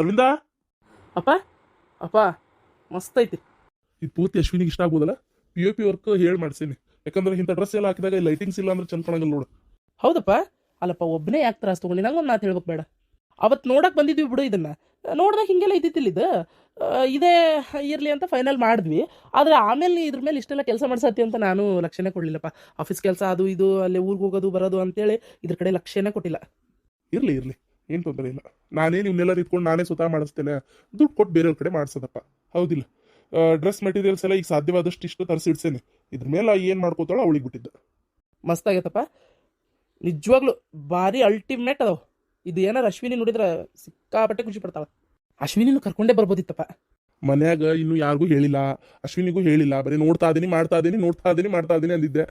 ಅರವಿಂದ ಅಪ್ಪ? ಅಪ್ಪ ಮಸ್ತ್ ಐತಿ. ಇದು ಪೂರ್ತಿ ಅಶ್ವಿನಿಗೆ ಇಷ್ಟ ಆಗ್ಬೋದಲ್ಲ? ಪಿ ಒ ಪಿ ವರ್ಕ್ ಹೇಳಿ ಮಾಡ್ಸೀನಿ. ಯಾಕಂದ್ರೆ ಇಂಥ ಡ್ರೆಸ್ ಎಲ್ಲ ಹಾಕಿದಾಗ ಲೈಟಿಂಗ್ಸ್ ಇಲ್ಲ ಅಂದ್ರೆ ಚಂದ ಕಾಣಂಗಿಲ್ಲ ನೋಡು. ಹೌದಪ್ಪ? ಅಲ್ಲಪ್ಪ ಒಬ್ಬನೇ ಯಾಕೆ ತ್ರಾಸ ತೊಗೊಂಡಿ ನಂಗೆ ಒಂದು ಮಾತು ಹೇಳ್ಬೇಕು ಬೇಡ. ಅವತ್ತು ನೋಡಕ್ಕೆ ಬಂದಿದ್ವಿ ಬಿಡು ಇದನ್ನ. ನೋಡಿದಾಗ ಹಿಂಗೆಲ್ಲ ಇದ್ದಿದ್ದಿಲ್ಲ ಇದು. ಇದೇ ಇರಲಿ ಅಂತ ಫೈನಲ್ ಮಾಡಿದ್ವಿ. ಆದರೆ ಆಮೇಲೆ ಇದ್ರ ಮೇಲೆ ಇಷ್ಟೆಲ್ಲ ಕೆಲಸ ಮಾಡ್ಸತ್ತಿ ಅಂತ ನಾನು ಲಕ್ಷ್ಯನೇ ಕೊಡಲಿಲ್ಲಪ್ಪ. ಆಫೀಸ್ ಕೆಲಸ ಅದು ಇದು ಅಲ್ಲಿ ಊರಿಗೆ ಹೋಗೋದು ಬರೋದು ಅಂತೇಳಿ ಇದ್ರ ಕಡೆ ಲಕ್ಷ್ಯನೇ ಕೊಟ್ಟಿಲ್ಲ. ಇರಲಿ ಇರ್ಲಿ. ಏನು ತೊಂದರೆ ಇಲ್ಲ. ನಾನೇ ಇವನ್ನೆಲ್ಲ ಇಟ್ಕೊಂಡು ನಾನೇ ಸ್ವತಃ ಮಾಡಿಸ್ತೇನೆ. ದುಡ್ಡು ಕೊಟ್ಟು ಬೇರೆಯವ್ರ ಕಡೆ ಮಾಡಿಸೋದಪ್ಪ. ಹೌದಿಲ್ಲ. ಡ್ರೆಸ್ ಮೆಟೀರಿಯಲ್ಸ್ ಎಲ್ಲ ಈಗ ಸಾಧ್ಯವಾದಷ್ಟು ಇಷ್ಟು ತರಿಸಿಡ್ಸೇನೆ ಇದ್ರ ಮೇಲೆ ಏನು ಮಾಡ್ಕೋತಾಳೋ ಅವಳಿಗೆ ಬಿಟ್ಟಿದ್ದ. ಮಸ್ತ್ ನಿಜವಾಗ್ಲೂ ನಿಜವಾಗ್ಲು ಭಾರಿ ಅಲ್ಟಿಮೇಟ್ ಅದಾವ. ಇದು ಏನಾರ ಅಶ್ವಿನಿ ನೋಡಿದ್ರೆ ಸಿಕ್ಕಾಪಟ್ಟೆ ಖುಷಿ ಪಡ್ತಾಳ. ಅಶ್ವಿನಿನೂ ಕರ್ಕೊಂಡೇ ಬರ್ಬೋದಿತ್ತಪ್ಪ. ಮನ್ಯಾಗ ಇನ್ನು ಯಾರಿಗೂ ಹೇಳಿಲ್ಲ. ಅಶ್ವಿನಿಗೂ ಹೇಳಿಲ್ಲ. ಬರೀ ನೋಡ್ತಾ ಇದೀನಿ ಮಾಡ್ತಾ ಇದೀನಿ ನೋಡ್ತಾ ಇದೀನಿ ಮಾಡ್ತಾ ಇದೀನಿ ಅಂದಿದ್ದೆ.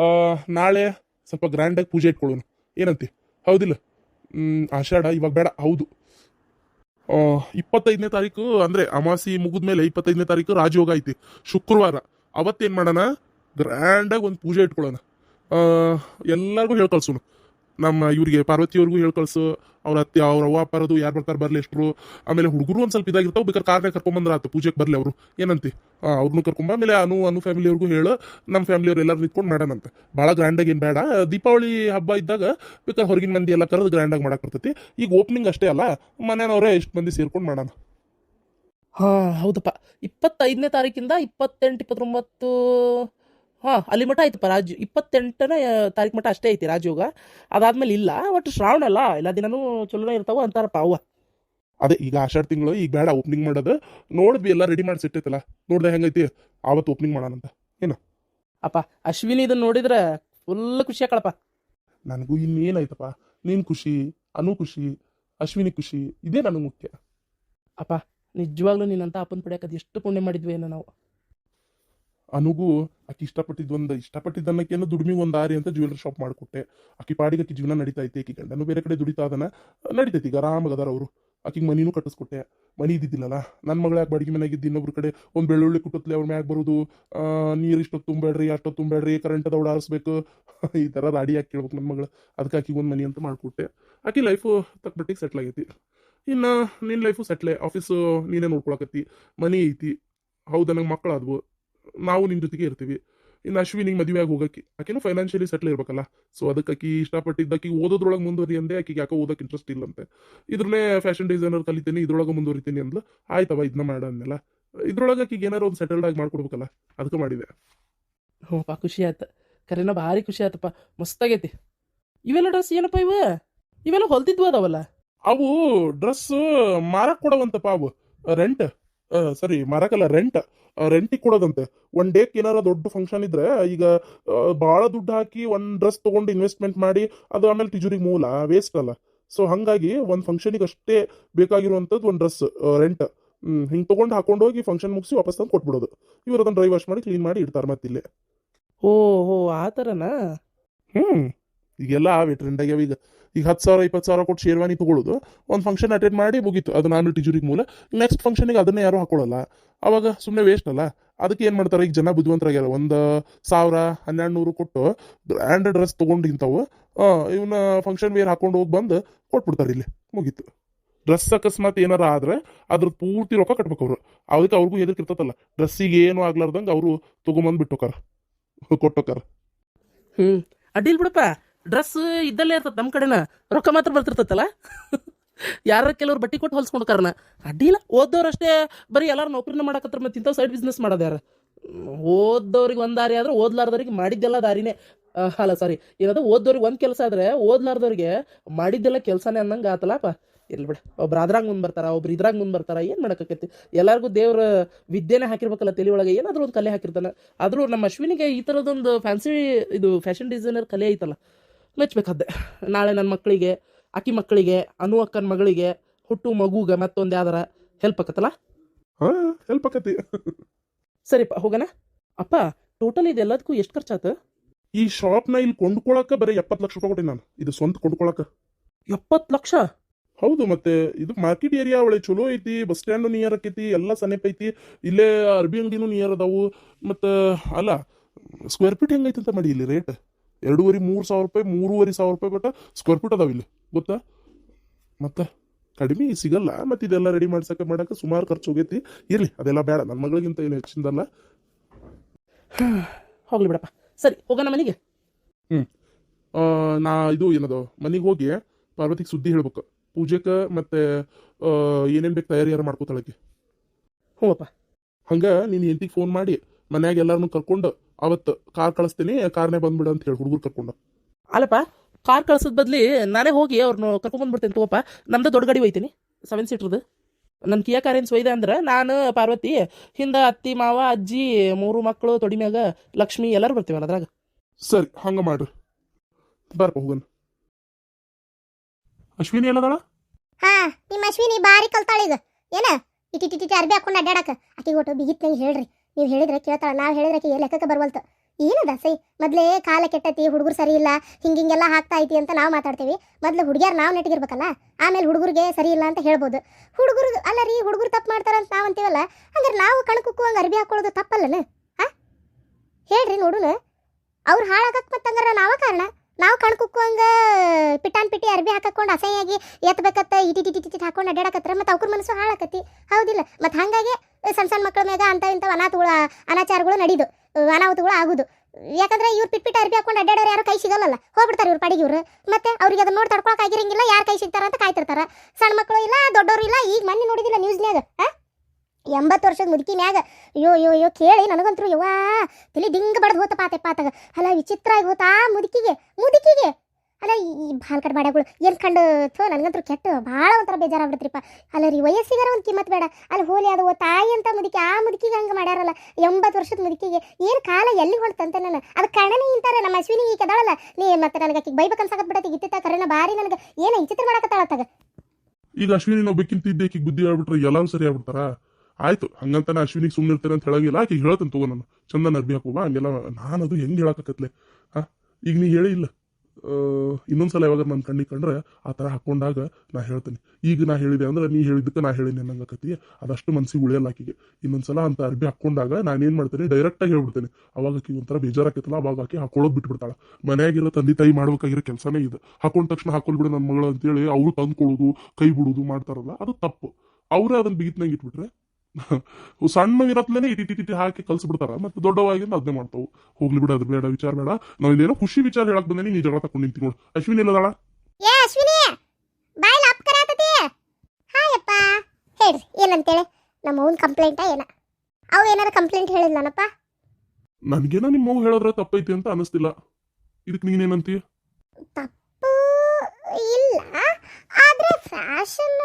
ಆ, ನಾಳೆ ಸ್ವಲ್ಪ ಗ್ರ್ಯಾಂಡಾಗಿ ಪೂಜೆ ಇಟ್ಕೊಳ್ಳೋಣ. ಏನಂತಿ? ಹೌದಿಲ್ಲ. ಆಷಾಢ, ಇವಾಗ ಬೇಡ, ಹೌದು. ಇಪ್ಪತ್ತೈದನೇ ತಾರೀಕು, ಅಂದ್ರೆ ಅಮಾಸಿ ಮುಗಿದ್ಮೇಲೆ ಇಪ್ಪತ್ತೈದನೇ ತಾರೀಕು ರಾಜಯೋಗ ಐತಿ. ಶುಕ್ರವಾರ. ಅವತ್ತೇನ್ ಮಾಡೋಣ? ಗ್ರ್ಯಾಂಡಾಗಿ ಒಂದು ಪೂಜೆ ಇಟ್ಕೊಳ್ಳೋಣ. ಎಲ್ಲರಿಗೂ ಹೇಳ್ ಕಳ್ಸೋಣ. ನಮ್ಮ ಇವರಿಗೆ ಪಾರ್ವತಿಯವ್ರಿಗೂ ಹೇಳ್ ಕಳ್ಸು, ಅವ್ರ ಅತ್ತೆ, ಅವ್ರ ಅವ್ವ ಅಪ್ಪರದು ಯಾರು ಬರ್ತಾರೆ ಬರ್ಲಿ ಎಷ್ಟರು. ಆಮೇಲೆ ಹುಡುಗರು ಒಂದು ಸ್ವಲ್ಪ ಇದಾಗಿರ್ತಾವೆ ಬೇಕಾದ್ರೆ ಕಾರ್ನಾಗ ಕರ್ಕೊಂಬಂದ್ರೆ ಆತು ಪೂಜೆಗೆ ಬರಲಿ ಅವರು. ಏನಂತಿ? ಅವ್ರನ್ನೂ ಕರ್ಕೊಂಬ ಆಮೇಲೆ ಅನು ಅನು ಫ್ಯಾಮಿಲಿಯವ್ರಿಗೂ ಹೇಳು ನಮ್ಮ ಫ್ಯಾಮಿಲಿಯವ್ರು ಎಲ್ಲರೂ ನಿಂತ್ಕೊಂಡು ಮಾಡೋಣಂತೆ ಭಾಳ ಗ್ರ್ಯಾಂಡಾಗಿ ಏನು ಬೇಡ. ದೀಪಾವಳಿ ಹಬ್ಬ ಇದ್ದಾಗ ಬೇಕಾದ್ರೆ ಹೊರಗಿನ ಮಂದಿ ಎಲ್ಲ ಕರೆದು ಗ್ರ್ಯಾಂಡಾಗಿ ಮಾಡಕ್ಕೆ ಬರ್ತೈತಿ. ಈಗ ಓಪನಿಂಗ್ ಅಷ್ಟೇ ಅಲ್ಲ ಮನೆಯವರೇ ಎಷ್ಟು ಮಂದಿ ಸೇರ್ಕೊಂಡು ಮಾಡೋಣ. ಹಾ, ಹೌದಪ್ಪ. ಇಪ್ಪತ್ತೈದನೇ ತಾರೀಕಿಂದ ಇಪ್ಪತ್ತೆಂಟು, ಇಪ್ಪತ್ತೊಂಬತ್ತು ಹಾ ಅಲ್ಲಿ ಮಠ ಆಯ್ತಪ್ಪ. ರಾಜ ಇಪ್ಪತ್ತೆಂಟನೇ ತಾರೀಕು ಮಠ ಅಷ್ಟೇ ಐತಿ ರಾಜಯೋಗ. ಅದಾದ್ಮೇಲೆ ಇಲ್ಲ ಒಟ್ಟು ಶ್ರಾವಣ ಅಲ್ಲ ಎಲ್ಲ ದಿನನೂ ಚಲೋನೇ ಇರ್ತಾವ ಅಂತಾರಪ್ಪ ಅವ್ವ. ಅದೇ ಈಗ ಆಷಾಢ ತಿಂಗಳು ಈಗ ಬೇಡ ಓಪನಿಂಗ್ ಮಾಡೋದು. ನೋಡಿದ್ವಿ ಎಲ್ಲ ರೆಡಿ ಮಾಡಿ ಸಿಟ್ಟೈತಲ್ಲ ನೋಡ್ದೆ ಹೆಂಗೈತಿ ಆವತ್ತು ಓಪನಿಂಗ್ ಮಾಡೋಣಂತ ಅಪ್ಪ ಅಶ್ವಿನಿ ಇದನ್ನ ನೋಡಿದ್ರೆ ಫುಲ್ ಖುಷಿ ಆಕಳಪ್ಪ. ನನಗೂ ಇನ್ನೇನಾಯ್ತಪ್ಪ? ನೀನು ಖುಷಿ ಅನು ಖುಷಿ ಅಶ್ವಿನಿ ಖುಷಿ ಇದೇ ನನಗೆ ಮುಖ್ಯ. ಅಪ್ಪ ನಿಜವಾಗ್ಲೂ ನೀನಂತ ಅಪ್ಪನ ಪಡೆಯಕ್ಕೆ ಅದು ಎಷ್ಟು ಪುಣ್ಯ ಮಾಡಿದ್ವಿ ಏನೋ ನಾವು. ಅನುಗೂ ಆಕಿ ಇಷ್ಟಪಟ್ಟಿದ್ದು ಒಂದು ಇಷ್ಟಪಟ್ಟಿದ್ದ ದುಡಿಮೆ ಒಂದು ದಾರಿ ಅಂತ ಜ್ಯುವೆಲ್ರಿ ಶಾಪ್ ಮಾಡಿಕೊಟ್ಟೆ. ಆಕಿ ಪಾಡಿಗೆ ಆಕಿ ಜೀವನ ನಡೀತಾ ಐತೆ ಆಕಿ ಗಂಡನು ಬೇರೆ ಕಡೆ ದುಡಿತಾ ಅದನ್ನ ನಡೀತೈತಿ ಈಗ ಆರಾಮಾಗದಾರ ಅವರು. ಆಕಿಗೆ ಮನಿನೂ ಕಟ್ಟಿಸ್ಕೊಟ್ಟೆ. ಮನಿ ಇದ್ದಿದ್ದಿಲ್ಲಲ್ಲ ನನ್ನ ಮಗಳ ಯಾಕೆ ಬಾಡಿಗೆ ಮನೆಯಾಗಿದ್ದು ಇನ್ನೊಬ್ರ ಕಡೆ? ಒಂದು ಬೆಳ್ಳುಳ್ಳಿ ಕುಟ್ಟತ್ಲೆ ಅವ್ರ ಮ್ಯಾಗ ಬರೋದು. ನೀರು ಇಷ್ಟೊತ್ತು ತುಂಬಬೇಡ್ರಿ ಅಷ್ಟೊತ್ತು ತುಂಬಬೇಡ್ರಿ ಕರೆಂಟ್ ಅದ ಓಡಾಡಿಸ್ಬೇಕು. ಈ ಥರ ರಾಡಿ ಹಾಕಿ ಕೇಳ್ಬೇಕು ನನ್ನ ಮಗಳು? ಅದಕ್ಕೆ ಆಕಿಗೆ ಒಂದು ಮನಿ ಅಂತ ಮಾಡಿಕೊಟ್ಟೆ. ಆಕಿ ಲೈಫು ತಕ್ಕಮಟ್ಟಿಗೆ ಸೆಟ್ಲ್ ಆಗೈತಿ. ಇನ್ನು ನಿನ್ನ ಲೈಫು ಸೆಟ್ಲೆ. ಆಫೀಸು ನೀನೇ ನೋಡ್ಕೊಳಕತ್ತಿ. ಮನಿ ಐತಿ. ಹೌದಾ, ನಂಗೆ ಮಕ್ಕಳಾದ್ವು ನಾವು ನಿನ್ನ ಜೊತೆಗೆ ಇರ್ತೀವಿ. ಇನ್ನು ಅಶ್ವಿನಿಗೆ ಮದುವೆ ಆಗಿ ಹೋಗಕ್ಕೆ. ಆಕೆನೂ ಫೈನಾನ್ಷಿಯಲಿ ಸೆಟ್ಲ್ ಇರ್ಬೇಕಲ್ಲ. ಸೊ ಅದಕ್ಕೆ ಆಕಿ ಇಷ್ಟಪಟ್ಟಿದ್ದಕ್ಕೆ ಓದೋದ್ರೊಳಗೆ ಮುಂದುವರಿ ಅಂದೆ ಆಕಿಗೆ ಯಾಕೋ ಓದಕ್ಕೆ ಇಂಟ್ರೆಸ್ಟ್ ಇಲ್ಲಂತೆ. ಇದ್ರನ್ನೇ ಫ್ಯಾಷನ್ ಡಿಸೈನರ್ ಕಲಿತೀನಿ ಇದ್ರೊಳಗೆ ಮುಂದುವರಿತೀನಿ ಅಂದ್ಲು. ಆಯ್ತವ ಇದನ್ನ ಮಾಡ ಇದ್ರೊಳಗೆ ಆಕಿಗೆ ಏನಾರು ಒಂದು ಸೆಟಲ್ಡ್ ಆಗಿ ಮಾಡ್ಕೊಡ್ಬೇಕಲ್ಲ. ಅದಕ್ಕೆ ಮಾಡಿದೆ. ಹ್ಞೂಪ್ಪ ಖುಷಿ ಆಯ್ತು. ಕರೆನ ಭಾರಿ ಖುಷಿ ಆಯ್ತಪ್ಪ. ಮಸ್ತಾಗೈತಿ. ಇವೆಲ್ಲ ಡ್ರೆಸ್ ಏನಪ್ಪ ಇವ? ಇವೆಲ್ಲ ಹೊಲ್ದಿದ್ವು ಅದಾವಲ್ಲ? ಅವು ಡ್ರೆಸ್ ಮಾರಕ್ ಕೊಡವಂತಪ್ಪ ಅವು. ರೆಂಟ್ ಸರಿ ಮರಕಲ್ಲ ರೆಂಟ್ ರೆಂಟಿಗೆ ಕೊಡೋದಂತೆ. ಒನ್ ಡೇಕ್ ಏನಾರ ದೊಡ್ಡ ಫಂಕ್ಷನ್ ಇದ್ರೆ ಈಗ ಭಾಳ ದುಡ್ಡು ಹಾಕಿ ಒಂದು ಡ್ರೆಸ್ ತೊಗೊಂಡು ಇನ್ವೆಸ್ಟ್ಮೆಂಟ್ ಮಾಡಿ ಅದು ಆಮೇಲೆ ತಿಜುರಿಗೆ ಮೂಲ ವೇಸ್ಟ್ ಅಲ್ಲ. ಸೊ ಹಂಗಾಗಿ ಒಂದು ಫಂಕ್ಷನಿಗೆ ಅಷ್ಟೇ ಬೇಕಾಗಿರುವಂಥದ್ದು ಒಂದು ಡ್ರೆಸ್ ರೆಂಟ್ ಹಿಂಗೆ ತೊಗೊಂಡು ಹಾಕೊಂಡು ಹೋಗಿ ಫಂಕ್ಷನ್ ಮುಗಿಸಿ ವಾಪಸ್ ತಂದು ಕೊಟ್ಬಿಡೋದು. ಇವರು ಅದನ್ನು ಡ್ರೈ ವಾಶ್ ಮಾಡಿ ಕ್ಲೀನ್ ಮಾಡಿ ಇಡ್ತಾರೆ ಮತ್ತಿಲ್ಲಿ. ಓ ಹೋ ಆ ಥರನಾ ಹ್ಮ್. ಈಗೆಲ್ಲ ಟ್ರೆಂಡ್ ಆಗ್ಯಾವ ಈಗ ಈಗ ಹತ್ತು ಸಾವಿರ, ಇಪ್ಪತ್ತು ಸಾವಿರ ಕೊಟ್ಟು ಶೇರ್ವಾನಿ ತಗೊಳ್ಳೋದು ಒಂದು ಫಂಕ್ಷನ್ ಅಟೆಂಡ್ ಮಾಡಿ ಮುಗೀತು. ಅದು ನಾನು ಟಿಜುರಿಗೆ ಮೂಲ. ನೆಕ್ಸ್ಟ್ ಫಂಕ್ಷನಿಗೆ ಅದನ್ನೇ ಯಾರು ಹಾಕೊಳ್ಳಲ್ಲ ಅವಾಗ ಸುಮ್ಮನೆ ವೇಸ್ಟ್ ಅಲ್ಲ. ಅದಕ್ಕೆ ಏನು ಮಾಡ್ತಾರೆ? ಈಗ ಜನ ಬುದ್ಧಿವಂತರಾಗ್ಯಾರ. ಒಂದು ಸಾವಿರ ಹನ್ನೆರಡು ನೂರು ಕೊಟ್ಟು ಬ್ರ್ಯಾಂಡ್ ಡ್ರೆಸ್ ತೊಗೊಂಡು ಇಂಥವು ಇವನ್ನ ಫಂಕ್ಷನ್ ವೇರ್ ಹಾಕೊಂಡು ಹೋಗಿ ಬಂದು ಕೊಟ್ಬಿಡ್ತಾರೆ ಇಲ್ಲಿ. ಮುಗೀತು. ಡ್ರೆಸ್ ಅಕಸ್ಮಾತ್ ಏನಾರ ಆದ್ರೆ ಅದ್ರ ಪೂರ್ತಿ ರೊಕ್ಕ ಕಟ್ಬೇಕು ಅವರು. ಅದಕ್ಕೆ ಅವ್ರಿಗೂ ಹೆದರ್ಕಿರ್ತತಲ್ಲ ಡ್ರೆಸ್ಸಿಗೆ ಏನು ಆಗ್ಲಾರ್ದಂಗೆ ಅವರು ತೊಗೊಂಬಂದು ಬಿಟ್ಟೋಕಾರ ಕೊಟ್ಟೋಕಾರ ಹ್ಞೂ ಅಡ್ಡಿಲ್ ಬಿಡಪ್ಪ. ಡ್ರೆಸ್ ಇದ್ದಲ್ಲೇ ಇರ್ತದೆ ನಮ್ಮ ಕಡೆನ. ರೊಕ್ಕ ಮಾತ್ರ ಬರ್ತಿರ್ತೈತಲ್ಲ? ಯಾರ ಕೆಲವ್ರು ಬಟ್ಟೆ ಕೊಟ್ಟು ಹೊಲ್ಸ್ಕೊಂಡ್ಕಾರನ? ಅಡ್ಡಿಲ್ಲ ಓದೋರು ಅಷ್ಟೇ ಬರೀ ಎಲ್ಲರೂ ನೌಕರಿನ ಮಾಡಕತ್ತಾರ ಮತ್ತೆ ಇಂಥವು ಸೈಡ್ ಬಿಸ್ನೆಸ್ ಮಾಡೋದು ಯಾರು? ಓದೋರಿಗೆ ಒಂದು ದಾರಿ ಆದ್ರೆ ಓದ್ಲಾರ್ದವ್ರಿಗೆ ಮಾಡಿದ್ದೆಲ್ಲ ದಾರಿನೇ. ಅಲ್ಲ ಸಾರಿ ಏನದು? ಓದೋರಿಗೆ ಒಂದು ಕೆಲಸ ಆದ್ರೆ ಓದ್ಲಾರ್ದವ್ರಿಗೆ ಮಾಡಿದ್ದೆಲ್ಲ ಕೆಲಸನೇ ಅನ್ನಂಗೆ ಆತಲ್ಲಪ್ಪ ಇಲ್ಲ ಬಿಡ. ಒಬ್ರು ಅದ್ರಾಗ ಮುಂದೆ ಬರ್ತಾರ, ಒಬ್ರು ಇದ್ರಾಗ ಮುಂದೆ ಬರ್ತಾರ, ಏನು ಮಾಡಕತ್ತೈತಿ ಎಲ್ಲರಿಗೂ ದೇವ್ರ ವಿದ್ಯೆನೇ ಹಾಕಿರ್ಬೇಕಲ್ಲ ತಲೆ ಒಳಗೆ ಏನಾದರೂ ಒಂದು ಕಲೆ ಹಾಕಿರ್ತಾನೆ. ಆದರೂ ನಮ್ಮ ಅಶ್ವಿನಿಗೆ ಈ ಥರದೊಂದು ಫ್ಯಾನ್ಸಿ ಇದು ಫ್ಯಾಷನ್ ಡಿಸೈನರ್ ಕಲೆ ಐತಲ್ಲ. ಮೆಚ್ಚಬೇಕಾದ್ದೆ ನಾಳೆ ನನ್ನ ಮಕ್ಕಳಿಗೆ ಅಕ್ಕಿ ಮಕ್ಕಳಿಗೆ ಅನು ಅಕ್ಕನ ಮಗಳಿಗೆ ಹುಟ್ಟು ಮಗುಗೆ ಮತ್ತೊಂದು ಯಾವ್ದಾರ ಹೆಲ್ಪ್ ಆಕತ್ತಲ್ಲ? ಹಾ ಹೆಲ್ಪ್ ಆಕತಿ. ಸರಿಪ್ಪ ಹೋಗೋಣ. ಅಪ್ಪ ಟೋಟಲ್ ಇದೆಲ್ಲದಕ್ಕೂ ಎಷ್ಟು ಖರ್ಚಾತು? ಈ ಶಾಪ್ನ ಇಲ್ಲಿ ಕೊಂಡ್ಕೊಳಕ ಬರೀ ಎಪ್ಪತ್ತು ಲಕ್ಷ ರೂಪಾಯಿ ಕೊಟ್ಟಿ ನಾನು. ಇದು ಸ್ವಂತ ಕೊಂಡ್ಕೊಳಕ. ಎಪ್ಪತ್ತು ಲಕ್ಷ? ಹೌದು ಮತ್ತೆ ಇದು ಮಾರ್ಕೆಟ್ ಏರಿಯಾ ಒಳ್ಳೆ ಚಲೋ ಐತಿ ಬಸ್ ಸ್ಟ್ಯಾಂಡು ನಿಯರ್ ಆಕೈತಿ ಎಲ್ಲ ಸನೇಪ್ ಐತಿ. ಇಲ್ಲೇ ಅರ್ಬಿ ಅಂಗಡಿನೂ ನಿಯರ್ ಅದಾವು. ಮತ್ತು ಅಲ್ಲ ಸ್ಕ್ವೇರ್ ಫೀಟ್ ಹೆಂಗೈತಿ ಅಂತ ಮಾಡಿ ಇಲ್ಲಿ ರೇಟ್ ಎರಡೂವರೆ ಮೂರು ಸಾವಿರ ರೂಪಾಯಿ ಮೂರುವರೆ ಸಾವಿರ ರೂಪಾಯಿ ಬಟ್ ಸ್ಕ್ವೇರ್ ಫೀಟ್ ಅದಾವ ಇಲ್ಲಿ. ಗೊತ್ತಾ? ಮತ್ತೆ ಕಡಿಮೆ ಸಿಗಲ್ಲ ಮತ್ತೆ ಇದೆಲ್ಲ ರೆಡಿ ಮಾಡ್ಸಕ್ಕೆ ಮಾಡಕ್ಕೆ ಸುಮಾರು ಖರ್ಚು ಹೋಗೈತಿ. ಇರಲಿ ಅದೆಲ್ಲ ಬೇಡ ನನ್ನ ಮಗಳಿಗಿಂತ ಏನು ಹೆಚ್ಚಿಂದಲ್ಲ. ಹೋಗ್ಲಿ ಬಿಡಪ್ಪ. ಸರಿ ಹೋಗೋಣ ಮನೆಗೆ. ಹ್ಞೂ ನಾ ಇದು ಏನದು ಮನೆಗೆ ಹೋಗಿ ಪಾರ್ವತಿಗೆ ಸುದ್ದಿ ಹೇಳ್ಬೇಕು. ಪೂಜೆಗೆ ಮತ್ತೆ ಏನೇನು ಬೇಕು ತಯಾರಿ ಯಾರು ಮಾಡ್ಕೋತಾಳಕ್ಕೆ ಹ್ಞೂ ಅಪ್ಪ ಹಂಗೆ ನೀನು ಹೆಂಡತಿಗೆ ಫೋನ್ ಮಾಡಿ ಮನ್ಯಾಗ ಎಲ್ಲರನ್ನೂ ಕರ್ಕೊಂಡು ಅವತ್ತು ಕಾರ್ ಕಳಿಸ್ತೀನಿ ಕಾರ್ನೇ ಬಂದ್ಬಿಡು ಅಂತ ಹೇಳಿ ಹುಡುಗರು ಕರ್ಕೊಂಡು ಅಲ್ಲಪ್ಪ ಕಾರ್ ಕಳ್ಸೋದ್ ಬದ್ಲಿ ನಾನೇ ಹೋಗಿ ಅವ್ರನ್ನ ಕರ್ಕೊಂಡ್ಬಂದ್ಬಿಡ್ತೇನೆ ತಗೋಪ್ಪ ನಮ್ದು ದೊಡ್ಡ ಗಾಡಿ ಒಯ್ತೀನಿ ಸೆವೆನ್ ಸೀಟ್ರದ್ದು ನನ್ನ ಕಿಯಾ ಕಾರ್ ಏನು ಒಯ್ದೆ ಅಂದ್ರೆ ನಾನು ಪಾರ್ವತಿ ಹಿಂದೆ ಅತ್ತಿ ಮಾವ ಅಜ್ಜಿ ಮೂರು ಮಕ್ಕಳು ತೊಡಿ ಮ್ಯಾಗ ಲಕ್ಷ್ಮಿ ಎಲ್ಲರೂ ಬರ್ತೀವಲ್ಲ ಅದ್ರಾಗ? ಸರಿ ಹಂಗ ಮಾಡ್ರಿ. ಬರ್ಪ ಹೋಗೋಣ. ಅಶ್ವಿನಿ ಎಲ್ಲದಾಳ? ಹಾ ನಿಮ್ಮ ಅಶ್ವಿನಿ ಬಾರಿ ಕಲ್ತಾಳ ಈಗ. ಏನ? ಇಟಿ ಟಿಟಿ ಅರ್ಬಿ ಹಾಕೊಂಡು ಅಡ್ಡಾಡಕ ಅತಿ ಒಟ್ಟು ಬಿಗಿತ್ನಂಗೆ ಹೇಳ್ರಿ. ನೀವು ಹೇಳಿದ್ರೆ ಕೇಳ್ತಾಳ, ನಾವು ಹೇಳಿದ್ರೆ ಏ ಲೆಕ್ಕಕ್ಕೆ ಬರ್ವಲ್ತು? ಏನದ ಸೈ ಮೊದಲೇ ಕಾಲ ಕೆಟ್ಟತಿ, ಹುಡುಗರು ಸರಿ ಇಲ್ಲ, ಹಿಂಗಿಂಗೆಲ್ಲ ಹಾಕ್ತಾ ಐತಿ ಅಂತ ನಾವು ಮಾತಾಡ್ತೀವಿ. ಮೊದಲು ಹುಡುಗಿಯರ್ ನಾವು ನೆಟ್ಟಿಗಿರ್ಬೇಕಲ್ಲ? ಆಮೇಲೆ ಹುಡುಗರಿಗೆ ಸರಿ ಇಲ್ಲ ಅಂತ ಹೇಳ್ಬೋದು. ಹುಡುಗರು, ಅಲ್ಲ ರೀ, ಹುಡುಗರು ತಪ್ಪು ಮಾಡ್ತಾರ ಅಂತ ನಾವು ಅಂತೀವಲ್ಲ? ಹಂಗಾರೆ ನಾವು ಕಣಕುಕ್ಕು ಹಂಗೆ ಅರ್ಬಿ ಹಾಕೊಳ್ಳೋದು ತಪ್ಪಲ್ಲನ? ಹಾಂ? ಹೇಳ್ರಿ ನೋಡೋಣ ಅವ್ರು ಹಾಳಾಗಕ್ಕೆ ಮತ್ತಂಗಾರ ನಾವೇ ಕಾರಣ? ನಾವು ಕಣ್ ಕುಕ್ಕುವಂಗ ಪಿಟಾನ್ ಪಿಟಿ ಅರ್ಬಿ ಹಾಕೊಂಡು ಅಸಹ್ಯಾಗಿ ಎತ್ತಬೇಕತ್ತ ಇಟಿ ಟಿ ಟಿ ಹಾಕೊಂಡು ಅಡ್ಡಾಡಕತ್ರ ಮತ್ತೆ ಅವ್ರ ಮನಸ್ಸು ಹಾಳಾಕತಿ. ಹೌದಿಲ್ಲ. ಮತ್ತು ಹಂಗಾಗಿ ಸಣ್ಣ ಸಣ್ಣ ಮಕ್ಕಳ ಮ್ಯಾಗ ಅಂತ ಇಂಥವು ಅನಾಥಗಳ ಅನಾಚಾರಗಳು ನಡೀದು. ಅನಾಹುತಗಳು ಆಗುದು. ಯಾಕಂದ್ರೆ ಇವ್ರು ಪಿಟ್ ಪಿಟ್ ಅರ್ಬಿ ಹಾಕೊಂಡು ಅಡ್ಡಾಡೋರು ಯಾರು ಕೈ ಸಿಗಲ್ಲಲ್ಲ. ಹೋಗ್ಬಿಡ್ತಾರೆ ಇವ್ರ ಪಡಿಗೆ ಇವ್ರು ಮತ್ತೆ ಅವ್ರಿಗೆ ಅದನ್ನ ನೋಡಿ ತಡ್ಕೊಳಕ್ ಆಗಿರಂಗಿಲ್ಲ, ಯಾರು ಕೈ ಸಿಗ್ತಾರ ಅಂತ ಕಾಯ್ತಿರ್ತಾರೆ. ಸಣ್ಣ ಮಕ್ಕಳು ಇಲ್ಲ ದೊಡ್ಡವರು ಇಲ್ಲ, ಈಗ ಮೊನ್ನೆ ನೋಡಿದಿಲ್ಲ ನ್ಯೂಸ್ನ್ಯಾಗ ಆ ಎಂಬತ್ತು ವರ್ಷದ ಮುದುಕಿ ಮ್ಯಾಗ, ಅಯ್ಯೋ ಅಯ್ಯೋ ಅಯ್ಯೋ, ಕೇಳಿ ನನಗಂತೂ ಯವ್ವಾ, ತಲೆ ದಿಂಗ್ ಬಡ್ದು ಹೋತ ಪಾತೆ, ಪಾತಾಗ. ಅಲ್ಲ, ವಿಚಿತ್ರ ಆಗಿ ಹೋತಾ ಮುದುಕಿಗೆ ಮುದುಕಿಗೆ. ಅಲ್ಲ, ಈ ಭಾಲ್ಕಡ ಬಾಡ್ಯಾಗಳು ಏನು ಕಂಡು, ಥೋ ನನಗಂತೂ ಕೆಟ್ಟು, ಭಾಳ ಒಂಥರ ಬೇಜಾರಾಗ್ಬಿಡ್ತ್ರಿಪ್ಪ. ಅಲ್ಲ ರೀ, ವಯಸ್ಸಿಗಾರ ಒಂದು ಕಿಮ್ಮತ್ ಬೇಡ. ಅಲ್ಲಿ, ಹೋಲಿ, ಅದು ತಾಯಿ ಅಂತ ಮುದುಕಿ, ಆ ಮುದುಕಿಗೆ ಹಂಗೆ ಮಾಡ್ಯಾರಲ್ಲ, ಎಂಬತ್ತು ವರ್ಷದ ಮುದುಕಿಗೆ, ಏನು ಕಾಲ ಎಲ್ಲಿ ಹೊಡ್ತಂತೆ ನಾನು ಅದು ಕಣನೇ ಇಂತಾರೆ ನಮ್ಮ ಅಶ್ವಿನಿ ಈ ಕದಾಳಲ್ಲ ನೀ ಮತ್ತೆ ನನಗೆ ಆಕಿಗೆ ಬೈಬೇಕು ಬಿಡತ್ತೆ ಬಿಡತಿ ಇತ್ತಿತ್ತ ಕರೆನ ಬಾರಿ ನನಗೆ. ಏನು ವಿಚಿತ್ರ ಮಾಡಕತ್ತಾಳತ್ತಾಗ ಈಗ ಅಶ್ವಿನಿ ನಾವು ಬೇಕಿಂತ ಆಕಿಗೆ ಬುದ್ಧಿ ಆಗ್ಬಿಟ್ರೆ ಎಲ್ಲಾರು ಸರಿ ಆಗ್ಬಿಡ್ತಾರ? ಆಯ್ತು ಹಂಗಂತ ನಾ ಅಶ್ವಿನಿಗೆ ಸುಮ್ಮನೆ ಇರ್ತೇನೆ ಅಂತ ಹೇಳಂಗಿಲ್ಲ, ಆಕೆ ಹೇಳ್ತೇನೆ ತಗೋ ನಾನು. ಚಂದನ ಅರ್ಬಿ ಹಾಕುವ, ಹಂಗೆಲ್ಲ ನಾನು ಅದು ಹೆಂಗೆ ಹೇಳಕತ್ಲೆ ಹಾ ಈಗ ನೀ ಹೇಳಿ ಇಲ್ಲ. ಇನ್ನೊಂದ್ಸಲ ಯಾವಾಗ ನನ್ನ ಕಣ್ಣಿಗೆ ಕಂಡ್ರೆ ಆ ಥರ ಹಾಕೊಂಡಾಗ ನಾ ಹೇಳ್ತೇನೆ. ಈಗ ನಾ ಹೇಳಿದೆ ಅಂದ್ರೆ ನೀ ಹೇಳಿದ್ದಕ್ಕೆ ನಾ ಹೇಳಿನಿ ಅನ್ನಂಗಕತಿ ಅದಷ್ಟು ಮನ್ಸಿಗೆ ಉಳಿಯಲ್ಲ ಆಕಿಗೆ. ಇನ್ನೊಂದ್ಸಲ ಅಂತ ಅರ್ಬಿ ಹಾಕೊಂಡಾಗ ನಾನೇನ್ ಮಾಡ್ತೇನೆ? ಡೈರೆಕ್ಟಾಗಿ ಹೇಳ್ಬಿಡ್ತೇನೆ. ಅವಾಗ ಆಕಿ ಒಂಥರ ಬೇಜಾರಾಕೈತಲ್ಲ, ಅವಾಗ ಆಕಿ ಹಾಕೊಳ್ಳೋದು ಬಿಟ್ಬಿಡ್ತಾಳ. ಮನೆಯಾಗಿರೋ ತಂದೆ ತಾಯಿ ಮಾಡ್ಬೇಕಾಗಿರೋ ಕೆಲಸನೇ ಇದು. ಹಾಕೊಂಡ ತಕ್ಷಣ ಹಾಕೊಳ್ಬಿಡು ನನ್ನ ಮಗಳು ಅಂತೇಳಿ ಅವ್ರು ತಂದ್ಕೊಳ್ಳೋದು ಕೈ ಬಿಡುದು ಮಾಡ್ತಾರಲ್ಲ, ಅದು ತಪ್ಪು. ಅವರೇ ಅದನ್ನ ಬಿಗಿತ್ನಾಗ ಇಟ್ಬಿಟ್ರೆ ಸಣ್ಣ ಇರತ್ಲೇನೆ ಇಟಿ ಟಿಟಿ ಹಾಕಿ ಕಲ್ಸ್ಬಿಡ್ತಾರ. ಮತ್ತೆ ದೊಡ್ಡವಾಗಿಂದ ಅದನ್ನೇ ಮಾಡ್ತಾವು. ಹೋಗ್ಲಿ ಬಿಡ ಅದು ಬೇಡ ವಿಚಾರ ಬೇಡ. ನಾವ್ ಇಲ್ಲೇನೋ ಖುಷಿ ವಿಚಾರ ಹೇಳಕ್ ಬಂದೇನಿ ನೀ ಜಗಳ ತಕೊಂಡ್ ನಿಂತಿ ನೋಡು ಅಶ್ವಿನಿ ಇಲ್ಲದಾಳ ಏ ಅಶ್ವಿನಿ! ಬಾಯ್ ಲಾಪ್ ಕರಾತತಿ ಹಾಯಪ್ಪ! ಹೇಳ್ರಿ ಏನಂತೇಳಿ? ನಮ್ಮ ಅವ್ನ ಕಂಪ್ಲೇಂಟ ಏನ? ಅವ ಏನಾರ ಕಂಪ್ಲೇಂಟ್ ಹೇಳಿದ್ಲನಪ್ಪ? ನನ್ಗೇನೋ ನಿಮ್ಮ ಮಗು ಹೇಳಿದ್ರೆ ತಪ್ಪೈತಿ ಅಂತ ಅನಿಸ್ತಿಲ್ಲ. ಇದಕ್ಕೆ ನೀನೇನಂತೀಯ ತಪ್ಪು ಇಲ್ಲ. ಆದ್ರೆ ಫ್ಯಾಷನ್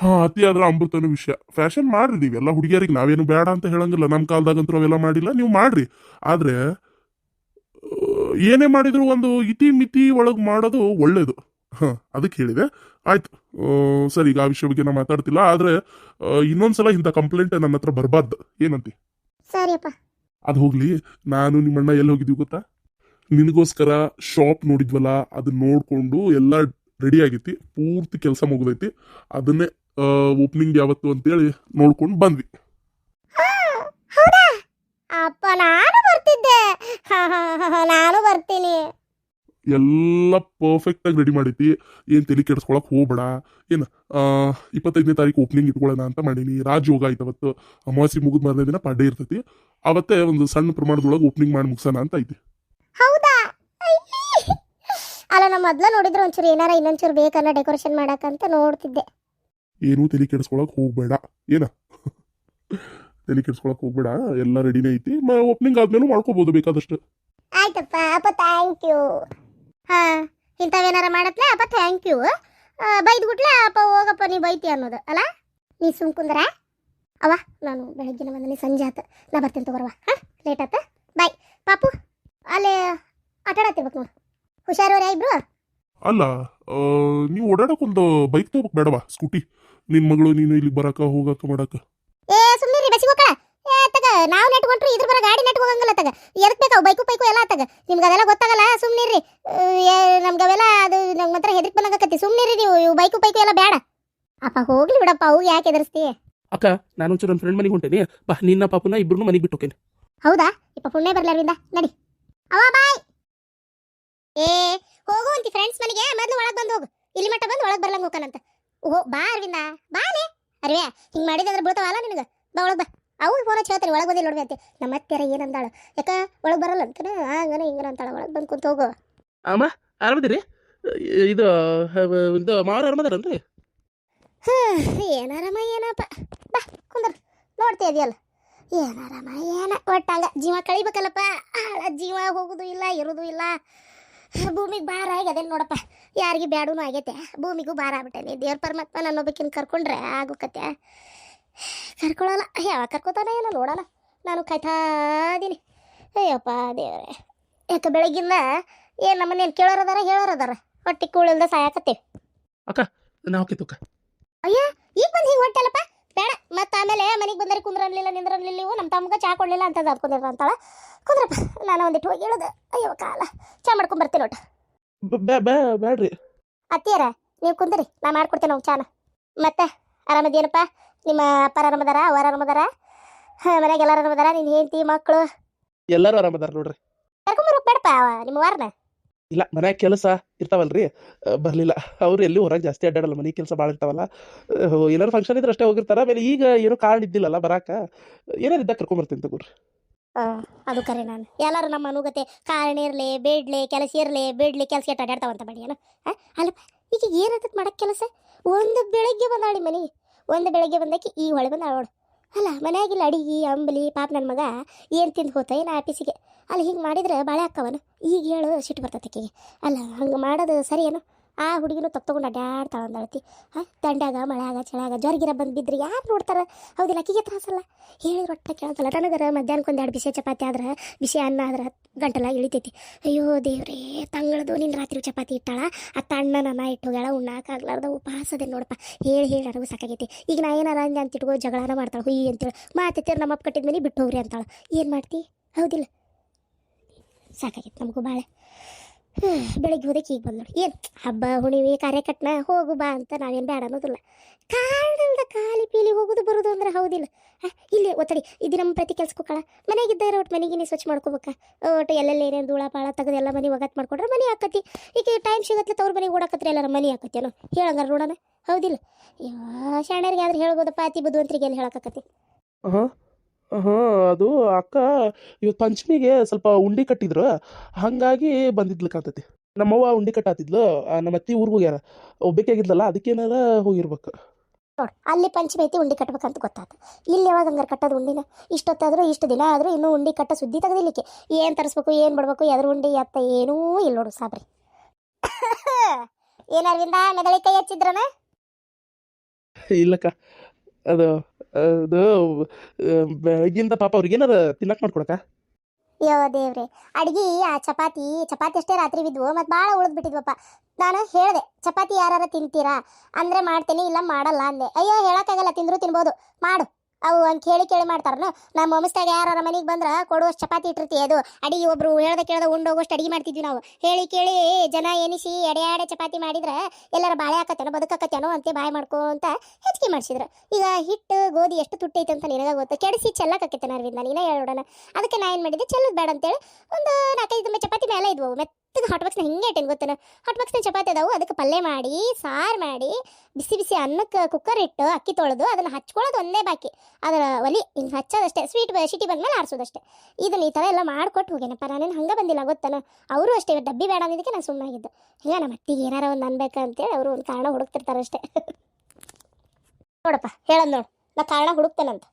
ಹಾ ಅತಿ ಆದ್ರ ಅಮೃತನ ವಿಷಯ. ಫ್ಯಾಷನ್ ಮಾಡ್ರಿ ನೀವು ಎಲ್ಲ ಹುಡುಗಿಯರಿಗೆ ನಾವೇನು ಬೇಡ ಅಂತ ಹೇಳಂಗಿಲ್ಲ. ನಮ್ಮ ಕಾಲದಾಗಂತೂ ಅವೆಲ್ಲ ಮಾಡಿಲ್ಲ. ನೀವು ಮಾಡ್ರಿ. ಆದ್ರೆ ಏನೇ ಮಾಡಿದ್ರು ಒಂದು ಇತಿ ಮಿತಿ ಒಳಗೆ ಮಾಡೋದು ಒಳ್ಳೇದು. ಹಾ ಅದಕ್ಕೆ ಹೇಳಿದೆ. ಆಯ್ತು. ಸರಿ ಈಗ ಆ ವಿಷಯ ಬಗ್ಗೆ ನಾ ಮಾತಾಡ್ತಿಲ್ಲ. ಆದ್ರೆ ಇನ್ನೊಂದ್ಸಲ ಇಂಥ ಕಂಪ್ಲೇಂಟ್ ನನ್ನ ಹತ್ರ ಬರಬಾರ್ದು. ಏನಂತಿ? ಸರಿಯಪ್ಪ. ಅದು ಹೋಗ್ಲಿ. ನಾನು ನಿಮ್ಮಣ್ಣ ಎಲ್ಲಿ ಹೋಗಿದ್ವಿ ಗೊತ್ತಾ? ನಿನಗೋಸ್ಕರ ಶಾಪ್ ನೋಡಿದ್ವಲ್ಲ ಅದನ್ನ ನೋಡ್ಕೊಂಡು ಎಲ್ಲ ರೆಡಿ ಆಗೈತಿ. ಪೂರ್ತಿ ಕೆಲಸ ಮುಗಿದೈತಿ. ಅದನ್ನೇ ಓಪನಿಂಗ್ ಯಾವತ್ತು ಅಂತೇಳಿ ನೋಡ್ಕೊಂಡು ಬಂದ್ವಿ. ಹೌದಾ? ಅಪ್ಪ ನಾನು ಬರ್ತಿದ್ದೆ. ಹ, ಹ, ಹ, ಹ, ನಾನು ಬರ್ತೀನಿ. ಎಲ್ಲ ಪರ್ಫೆಕ್ಟ್ ಆಗಿ ರೆಡಿ ಮಾಡೈತಿ. ಏನು ತಲೆ ಕೆಡಿಸ್ಕೊಳಕ್ ಹೋಗ್ಬೇಡ. ಏನು ಇಪ್ಪತ್ತೈದನೇ ತಾರೀಕು ಓಪನಿಂಗ್ ಇಟ್ಕೊಳ್ಳೋಣ ಅಂತ ಮಾಡೀನಿ. ರಾಜ್ ಯೋಗ ಐತೆ ಅವತ್ತು. ಅಮಾವಾಸ್ಯೆ ಮುಗಿದ ಮಾರನೇ ದಿನ ಪಾಡ್ಡೆ ಇರ್ತೈತಿ. ಅವತ್ತೇ ಒಂದು ಸಣ್ಣ ಪ್ರಮಾಣದೊಳಗೆ ಓಪನಿಂಗ್ ಮಾಡಿ ಮುಗಿಸೋಣ ಅಂತ ಐತಿ. ಹೌದಾ. ಅಲ್ಲ ನಮ್ಮ ಮೊದ್ಲ ನೋಡಿದ್ರೆ ಒಂಚೂರು ಏನಾರ ಇನ್ನೊಂಚೂರು ಬೇಕಲ್ಲ ಡೆಕೋರೇಷನ್ ಮಾಡಕ್ಕಂತ ನೋಡ್ತಿದ್ದೆ. ಏನೂ ತಲೆ ಕೆಡಿಸ್ಕೊಳಕ್ ಹೋಗ್ಬೇಡ. ಏನ? ತಲೆ ಕೆಡಿಸ್ಕೊಳಕ್ ಹೋಗ್ಬೇಡ. ಎಲ್ಲ ರೆಡಿನೇ ಐತಿ. ಓಪನಿಂಗ್ ಆದ್ಮೇಲೆ ಮಾಡ್ಕೋಬಹುದು ಬೇಕಾದಷ್ಟು. ಆಯ್ತಪ್ಪ ಅಪ್ಪ ಥ್ಯಾಂಕ್ ಯು ಹಾ ಇಂಥವೇನಾರ ಮಾಡತ್ಲೆ? ಅಪ್ಪ ಥ್ಯಾಂಕ್ ಯು ಬೈದ್ಬಿಟ್ಲೆ ಅಪ್ಪ ಹೋಗಪ್ಪ ನೀ ಬೈತಿ ಅನ್ನೋದು ಅಲ್ಲ? ನೀ ಸುಮ್ ಕುಂದ್ರ. ಅವ ನಾನು ಬೆಳಗ್ಗಿನ ಬಂದನೆ ಸಂಜೆ ಆತ. ನಾ ಬರ್ತೀನಿ ತಗೋರವ ಹಾ ಲೇಟ್ ಆತ. ಬಾಯ್. ಪಾಪು ಅಲ್ಲಿ ಆಟ ಆಡತ್ತಿರ್ಬೇಕು ನೋಡು. ಹುಷಾರವ್ರ ಇಬ್ರು? ಅಲ್ಲ ನೀವು ಓಡಾಡಕ್ಕೊಂದು ಬೈಕ್ ತಗೋಬೇಕು ಬೇಡವಾ ಸ್ಕೂಟಿ ನಿನ್ ಮಗಳು ನೀನು ಇಲ್ಲಿ ಬರಕ ಹೋಗಕ ಮಾಡಕ? ಏ ಸುಮ್ಮನೆ ರೀ ಬಸ್ಸಿಗೆ ಏ ತಗ ನಾವು ನೆಟ್ಕೊಂಡ್ರು ಇದ್ರ ಬರ ಗಾಡಿ ನೆಟ್ ಹೋಗಂಗಿಲ್ಲ ತಗ. ಎದಕ್ ಬೇಕಾವು ಬೈಕು ಪೈಕು ಎಲ್ಲ ತಗ. ನಿಮ್ಗೆ ಅದೆಲ್ಲ ಗೊತ್ತಾಗಲ್ಲ ಸುಮ್ಮನೆ ರೀ ನಮ್ಗೆ ಅವೆಲ್ಲ ಅದು ನಮ್ಗೆ ಮಾತ್ರ ಹೆದರಿಕೆ ಬಂದಂಗಕತ್ತಿ ಸುಮ್ಮನೆ ರೀ ನೀವು ಇವು ಬೈಕು ಪೈಕು ಎಲ್ಲ ಬೇಡ. ಅಪ್ಪ ಹೋಗ್ಲಿ ಬಿಡಪ್ಪ ಅವು ಯಾಕೆ ಎದರ್ಸ್ತಿ ಅಕ್ಕ ನಾನು ಒಂಚೂರು ನನ್ನ ಫ್ರೆಂಡ್ ಮನೆಗೆ ಹೊಂಟೇನಿ. ಬಾ ನಿನ್ನ ಪಾಪನ ಇಬ್ರುನು ಮನೆಗೆ ಬಿಟ್ಟು ಹೌದಾ? ಇಪ್ಪ ಪುಣ್ಯ ಬರ್ಲಾರಿಂದ ನಡಿ. ಅವ ಬಾಯ್. ಏ ಹೋಗು ಅಂತಿ ಫ್ರೆಂಡ್ಸ್ ಮನೆಗೆ. ಮೊದ್ಲು ಒಳಗೆ ಬಂದು ಹೋಗು. ಇಲ್ಲಿ ಮಟ್ಟ ಬಂದು ಒಳಗೆ ಬರ್ಲಂಗ್ ಹೋಗನಂತ ಓ ಬಾ ಅರವಿಂದ. ಬಾಲೆ ಹಿಂಗೆ ಹಿಂಗ್ ಮಾಡಿದಂದ್ರೆ ಬೀಳ್ತಾವಲ್ಲ ನಿನಗೆ? ಬಾ ಒಳಗೆ ಬಾ. ಅವು ಫೋನ್ ಹಚ್ಚಿ ಹೇಳ್ತಾರೆ ಒಳಗೆ ಬಂದಿಲ್ಲ ನೋಡ್ಬೇಕು ನಮ್ಮ ಅತ್ತೆರ ಏನಂದಾಳು ಯಾಕ ಒಳಗೆ ಬರಲ್ಲ ಅಂತಾನೆ? ಹಂಗನ ಹಿಂಗನ ಅಂತಾಳ. ಒಳಗೆ ಬಂದು ಕುಂತ ಹೋಗು. ಅಮ್ಮ ಆರಾಮದಿರಿ? ಇದು ಹ- ಇದು ಮಾವ್ರ ಆರಾಮದಾರನ್ರಿ? ಏನಾರಮ್ಮ ಏನಪ್ಪ. ಬಾ ಕುಂದ್ರ. ನೋಡ್ತಾ ಇದೆಯಲ್ಲ. ಏನಾರಮ್ಮ ಏನ ಒಟ್ಟಂಗ ಜೀವ ಕಳಿಬೇಕಲ್ಲಪ್ಪ. ಜೀವ ಹೋಗುದು ಇಲ್ಲ ಇರೋದು ಇಲ್ಲ. ಭೂಮಿಗೆ ಆಗಿ ಅದೇನು ನೋಡಪ್ಪ. ಯಾರಿಗೆ ಬ್ಯಾಡೂನು ಆಗೈತೆ. ಭೂಮಿಗೂ ಭಾರ ಆಗ್ಬಿಟ್ಟೆ ದೇವ್ರ ಪರಮಾತ್ಮ ನನ್ನೊಬ್ಬಕಿನ ಕರ್ಕೊಂಡ್ರೆ ಆಗೋಕತ್ತೆ ಕರ್ಕೊಳಲ್ಲ. ಯಾವ ಕರ್ಕೋತಾನೆ ಏನೋ ನೋಡೋಣ. ನಾನು ಕಾಯ್ತಾದೀನಿ ಅಯ್ಯಪ್ಪ ದೇವ್ರೆ. ಯಾಕೆ ಬೆಳಗ್ಗಿಂದ ಏನು ನಮ್ಮನ್ನೇನು ಕೇಳೋರದಾರ ಹೇಳೋರದಾರ ಹೊಟ್ಟೆ ಕೂಳಿಲ್ದ ಸಾಯಾಕತ್ತೆ ನಾವು ಅಯ್ಯ ಈಗ ಬಂದು ಹಿಂಗೆ ಹೊಟ್ಟೆಲ್ಲಪ್ಪ ಬೇಡ. ಮತ್ತೆ ಆಮೇಲೆ ಮನೆಗೆ ಬಂದರೆ ಕುಂದ್ರಲಿಲ್ಲ ನಿಂದ್ರಲಿಲ್ಲ ನೀವು ನಮ್ಮ ತಮ್ಮಗ ಚಾ ಕೊಡಲಿಲ್ಲ ಅಂತ ಅದ್ಕೊಂಡಿರ ಅಂತಾಳ ಕುಂದ್ರಪ್ಪ ನಾನು ಒಂದಿಟ್ಟು ಹೋಗಿ ಹೇಳೋದು. ಅಯ್ಯೋ ಕಾಲ. ಚಾ ಮಾಡ್ಕೊಂಡ್ ಬರ್ತೀನಿ ಬ್ಯಾಡ್ರಿ. ಅತ್ತಿಯರ ನೀವು ಕುಂದ್ರಿ ನಾ ಮಾಡ್ಕೊಡ್ತೇನೆ ನಾವು ಚಾನ. ಮತ್ತೆ ಆರಾಮದೇನಪ್ಪ? ನಿಮ್ಮ ಅಪ್ಪ ಆರಾಮದಾರ ಅವರ ಆರಾಮದಾರ? ಮನೆಗೆ ಎಲ್ಲಾರು ಆರಾಮದಾರ? ನಿನ್ನ ಹೆಂಡತಿ ಮಕ್ಕಳು ಎಲ್ಲರೂ ಆರಾಮದಾರ ನೋಡ್ರಿ. ಕರ್ಕೊಂಬರ್ಬೇಕು ಬೇಡಪ್ಪ ಅವ ನಿಮ್ಮ ವಾರನ ಇಲ್ಲ ಮನ್ಯಾಗ ಕೆಲಸ ಇರ್ತಾವಲ್ರಿ ಬರಲಿಲ್ಲ. ಅವ್ರು ಎಲ್ಲಿ ಹೊರಗೆ ಜಾಸ್ತಿ ಅಡ್ಡಾಡಲ್ಲ ಮನೆ ಕೆಲಸ ಭಾಳ ಇರ್ತಾವಲ್ಲ. ಏನಾರು ಫಂಕ್ಷನ್ ಇದ್ರೆ ಅಷ್ಟೇ ಹೋಗಿರ್ತಾರ ಆಮೇಲೆ ಈಗ ಏನೋ ಕಾರಣ ಇದ್ದಿಲ್ಲಲ್ಲ ಬರಾಕ. ಏನಾರು ಇದ್ದಾಗ ಕರ್ಕೊಂಬರ್ತೀನಿ ತಗೋರಿ. ಅದು ಕರೆ ನಾನು. ಎಲ್ಲರೂ ನಮ್ಮ ಅನುಗತೆ, ಕಾರಣ ಇರಲಿ, ಬೇಡ್ಲಿ, ಕೆಲಸ ಇರಲಿ, ಬೇಡ್ಲಿ, ಕೆಲಸ ಕೆಟ್ಟ ಅಡ್ಡಾಡ್ತಾವಂತ ಬಡಿ ಏನು? ಅಲ್ಲ ಈಗ ಏನಂತ ಮಾಡಕ್ಕೆ ಕೆಲಸ? ಒಂದು ಬೆಳಗ್ಗೆ ಬಂದಾಳಿ ಮನೆಗೆ ಒಂದು ಬೆಳಗ್ಗೆ ಬಂದಾಕಿ ಈ ಹೊಳೆ ಬಂದ ಅವಳು ಅಲ್ಲ, ಮನೆಯಾಗಿಲ್ಲ ಅಡಿಗೆ, ಅಂಬಲಿ, ಪಾಪ ನನ್ನ ಮಗ, ಏನು ತಿಂದು ಹೋತ, ಏನು ಆಫೀಸಿಗೆ? ಅಲ್ಲಿ, ಹಿಂಗೆ ಮಾಡಿದ್ರೆ ಬಾಳೆ ಅಕ್ಕವನು ಈಗ ಹೇಳು, ಸಿಟ್ಟು ಬರ್ತೈತೆ ಅಲ್ಲ, ಹಂಗೆ ಮಾಡೋದು ಸರಿ ಏನು? ಆ ಹುಡುಗಿನೂ ತಪ್ಪು ತಗೊಂಡು ಅಡ್ಡಾಡ್ತಾಳೆ ಅಂದಳತಿ ಹಾಂ ತಂಡಾಗ ಮಳೆಯಾಗ ಚಳಾಗ ಜ್ವರಗಿರ ಬಂದು ಬಿದ್ದರೆ ಯಾರು ನೋಡ್ತಾರೆ? ಹೌದಿಲ್ಲ, ಅಕ್ಕಿಗೆ ತ್ರಾಸಲ್ಲ ಹೇಳಿ ಒಟ್ಟ ಕೇಳೋದಲ್ಲ. ನನಗರ ಮಧ್ಯಾಹ್ನಕ್ಕೆ ಒಂದು ಎರಡು ಬಿಸಿ ಚಪಾತಿ ಆದ್ರೆ, ಬಿಸಿ ಅನ್ನ ಆದ್ರೆ ಗಂಟಲ ಇಳಿತೈತಿ. ಅಯ್ಯೋ ದೇವ್ರೇ, ತಂಗಳದು ನಿನ್ನ ರಾತ್ರಿ ಚಪಾತಿ ಇಟ್ಟಾಳ? ಆ ತಣ್ಣ ನನ್ನ ಇಟ್ಟು ಹೋಗ್ಯಾಳ ಉಣ್ಣಾಕಾಗ್ಲಾರ್ದ ಉಪಾಸದೆ ನೋಡಪ್ಪ. ಹೇಳಿ ಹೇಳಿ ನನಗೂ ಸಾಕಾಗೈತಿ. ಈಗ ನಾ ಏನಾರ ಅಂದೆ ಅಂತ ಇಟ್ಕೋ ಜಗಳನ ಮಾಡ್ತಾಳೆ. ಹುಯಿ ಅಂತೇಳಿ. ಮಾತಿತ್ತೀರ ನಮ್ಮ ಅಪ್ಪ ಕಟ್ಟಿದ ಮೇಲೆ ಬಿಟ್ಟು ಹೋಗ್ರಿ ಅಂತಾಳೆ. ಏನು ಮಾಡ್ತಿ? ಹೌದಿಲ್ಲ. ಸಾಕಾಗೈತಿ ನಮಗೂ ಭಾಳ ಬೆಳಿಗ್ಗೆ ಹೋದಕ್ಕೆ ಈಗ ಬಂದು ನೋಡಿ. ಏನು? ಹಬ್ಬ ಹುಣಿವಿ ಕಾರ್ಯಕಟ್ನ, ಹೋಗು, ಬಾ ಅಂತ ನಾವೇನು ಬೇಡ ಅನ್ನೋದಿಲ್ಲ. ಕಾರಣದ ಖಾಲಿ ಪೀಲಿ ಹೋಗೋದು ಬರೋದು ಅಂದ್ರೆ ಹೌದಿಲ್ಲ. ಇಲ್ಲಿ ಒತ್ತಡಿ ಇದು ನಮ್ಮ ಪ್ರತಿ ಕೆಲ್ಸಕ್ಕೆ ಮನೆಗಿದ್ದರೆ ಒಟ್ಟು ಮನೆಗಿನೇ ಸ್ವಚ್ಛ ಮಾಡ್ಕೋಬೇಕ. ಒಟ್ಟು ಎಲ್ಲೆಲ್ಲ ಏನೇನು ಧೂಳ ಪಾಳ ತೆಗೆದು ಎಲ್ಲ ಮನೆ ಒಗತ್ ಮಾಡ್ಕೊಂಡ್ರೆ ಮನೆ ಹಾಕತಿ ಈಗ ಟೈಮ್ ಸಿಗತ್ತೆ ತವ್ರ ಮನೆಗೆ ಓಡಾಕತ್ರಿ ಎಲ್ಲರ ಮನೆ ಹಾಕತ್ತೇನೋ ಹೇಳಂಗಾರ ನೋಡೋಣ ಹೌದಿಲ್ಲ. ಯಾ ಶಾಣ್ಯರಿಗೆ ಆದ್ರೆ ಹೇಳ್ಬೋದಪ್ಪ, ಅತಿ ಬುದ್ಧಿವಂತರಿಗೆ ಎಲ್ಲಿ ಹೇಳಕತ್ತಿ ಹಾಂ ಅದು ಅಕ್ಕ ಇವತ್ತು ಪಂಚಮಿಗೆ ಸ್ವಲ್ಪ ಉಂಡಿ ಕಟ್ಟಿದ್ರು. ಹಾಗಾಗಿ ಬಂದಿದ್ಲು ಕಾಂತತಿ. ನಮ್ಮವ್ವ ಉಂಡಿ ಕಟ್ಟಾತಿದ್ಲು. ನಮ್ಮ ಅತ್ತಿ ಊರಿಗೆ ಹೋಗ್ಯಾರ. ಒಬ್ಬಾಗಿದ್ಲಲ್ಲ ಅದಕ್ಕೇನಾರ ಹೋಗಿರ್ಬೇಕು. ನೋಡು ಅಲ್ಲಿ ಪಂಚಮಿ ಐತಿ ಉಂಡಿ ಕಟ್ಬೇಕಂತ ಗೊತ್ತಾಯ್ತು ಇಲ್ಲಿ ಯಾವಾಗ ಹಂಗಾರೆ ಕಟ್ಟೋದು ಉಂಡಿನ? ಇಷ್ಟೊತ್ತಾದರೂ ಇಷ್ಟು ದಿನ ಆದರೂ ಇನ್ನೂ ಉಂಡಿ ಕಟ್ಟ ಸುದ್ದಿ ತೆಗೆದಿಲ್ಲಿಕ್ಕೆ ಏನು ತರಿಸ್ಬೇಕು ಏನು ಬಿಡ್ಬೇಕು ಎದ್ರ ಉಂಡಿ ಅತ್ತ ಏನೂ ಇಲ್ಲ ನೋಡು ಸಾಬ್ರಿ. ಏನಾರ್ವಿಂದ ಮೆದಳಿ ಕೈ ಹಚ್ಚಿದ್ರನ? ಇಲ್ಲಕ್ಕ ಅದು ಅದು ಬೆಳಗ್ಗಿಂದ ಪಾಪ ಅವ್ರಿಗೆ ಏನಾರ ತಿನ್ನಕ್ ಮಾಡ್ಕೊಡಕ ಯೋ ದೇವ್ರಿ, ಅಡ್ಗಿ, ಆ ಚಪಾತಿ ಚಪಾತಿ ಅಷ್ಟೇ ರಾತ್ರಿ ಬಿದ್ವು, ಮತ್ತು ಭಾಳ ಉಳಿದ್ ಬಿಟ್ಟಿದ್ವಪ್ಪ. ನಾನು ಹೇಳಿದೆ, ಚಪಾತಿ ಯಾರು ತಿಂತೀರಾ? ಅಂದ್ರೆ ಮಾಡ್ತೀನಿ, ಇಲ್ಲ ಮಾಡಲ್ಲ ಅಂದೆ. ಅಯ್ಯೋ, ಹೇಳಕ್ಕಾಗಲ್ಲ, ತಿಂದ್ರು ತಿನ್ಬೋದು. ಮಾಡು. ಅವು ಹಂಗೆ ಕೇಳಿ ಕೇಳಿ ಮಾಡ್ತಾರನ ನಮ್ಮ ವಂಶದಾಗ ಯಾರ ಮನೆಗೆ ಬಂದ್ರೆ ಕೊಡುವಷ್ಟು ಚಪಾತಿ ಇಟ್ಟಿರ್ತಿ ಅದು. ಅಡಿಗೆ ಒಬ್ರು ಹೇಳ್ದ ಕೇಳ್ದ ಉಂಡೋಗೋಷ್ಟು ಅಡಿಗೆ ಮಾಡ್ತಿದ್ವಿ ನಾವು. ಹೇಳಿ ಕೇಳಿ ಜನ ಎನಿಸಿ ಎಡೆ ಎಡೆ ಚಪಾತಿ ಮಾಡಿದ್ರೆ ಎಲ್ಲರ ಬಾಳೆ ಹಾಕತ್ತೇನೋ, ಬದುಕಾಕತ್ತೇನೋ ಅಂತ ಬಾಯ್ ಮಾಡ್ಕೊಂತ ಹೆಚ್ಚಿಗೆ ಮಾಡಿಸಿದ್ರು. ಈಗ ಹಿಟ್ಟು, ಗೋಧಿ ಎಷ್ಟು ತುಟ್ಟೈತೆ ಅಂತ ನಿನಗೆ ಗೊತ್ತು ಕೆಡಿಸಿ ಚೆಲ್ಲಕ್ಕಾಕೈತೆ ಅರವಿಂದ ನೀನೇ ಹೇಳೋಣ ಅದಕ್ಕೆ ನಾ ಏನು ಮಾಡಿದ್ದೆ? ಚೆಲ್ಲೋದು ಬೇಡ ಅಂತೇಳಿ ಒಂದು ನಾಲ್ಕೈದು ಚಪಾತಿ ಮೇಲೆ ಇದ್ವು ಮೆತ್ತಗೆ ಹಾಟ್ ಬಾಕ್ಸ್ನ ಹಿಂಗೆ ಇಟ್ಟೇನು ಗೊತ್ತೇನು? ಹಾಟ್ ಬಾಕ್ಸ್ನ ಚಪಾತಿ ಅದಾವು, ಅದಕ್ಕೆ ಪಲ್ಯ ಮಾಡಿ, ಸಾರು ಮಾಡಿ, ಬಿಸಿ ಬಿಸಿ ಅನ್ನಕ್ಕೆ ಕುಕ್ಕರ್ ಇಟ್ಟು ಅಕ್ಕಿ ತೊಳೆದು ಅದನ್ನು ಹಚ್ಕೊಳ್ಳೋದು ಒಂದೇ ಬಾಕಿ. ಅದರ ಒಲಿ ಹಿಂಗೆ ಹಚ್ಚೋದಷ್ಟೇ ಸ್ವೀಟ್ ಸಿಟಿ ಬಂದ್ಮೇಲೆ ಆರಿಸೋದಷ್ಟೇ. ಇದನ್ನ ಈ ಥರ ಎಲ್ಲ ಮಾಡಿಕೊಟ್ಟು ಹೋಗ್ಯಾನಪ್ಪ, ನಾನೇನು ಹಂಗೆ ಬಂದಿಲ್ಲ ಗೊತ್ತಾನ? ಅವರು ಅಷ್ಟೇ ಡಬ್ಬಿ ಬೇಡ ಅಂದಿದ್ದಕ್ಕೆ ನಾನು ಸುಮ್ಮನಾಗಿದ್ದು ಇಲ್ಲ ನಮ್ಮ ಅತ್ತಿಗೆ ಏನಾರ ಒಂದು ಅನ್ಬೇಕಂತೇಳಿ ಅವರು ಒಂದು ಕಾರಣ ಹುಡುಕ್ತಿರ್ತಾರೆ ಅಷ್ಟೇ ನೋಡಪ್ಪ, ಹೇಳೋದು ನೋಡು, ನಾ ಕಾರಣ ಹುಡುಕ್ತೇನಂತ.